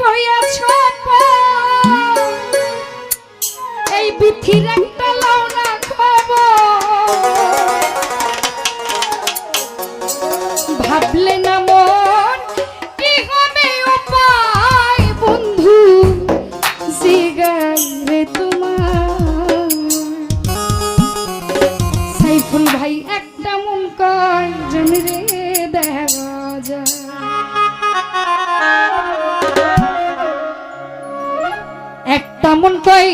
হইয়াছ এই বিথির একটা ভাবলে না একটা মন কয়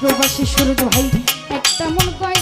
প্রবাসী সুরজ ভাই একটা মন কয়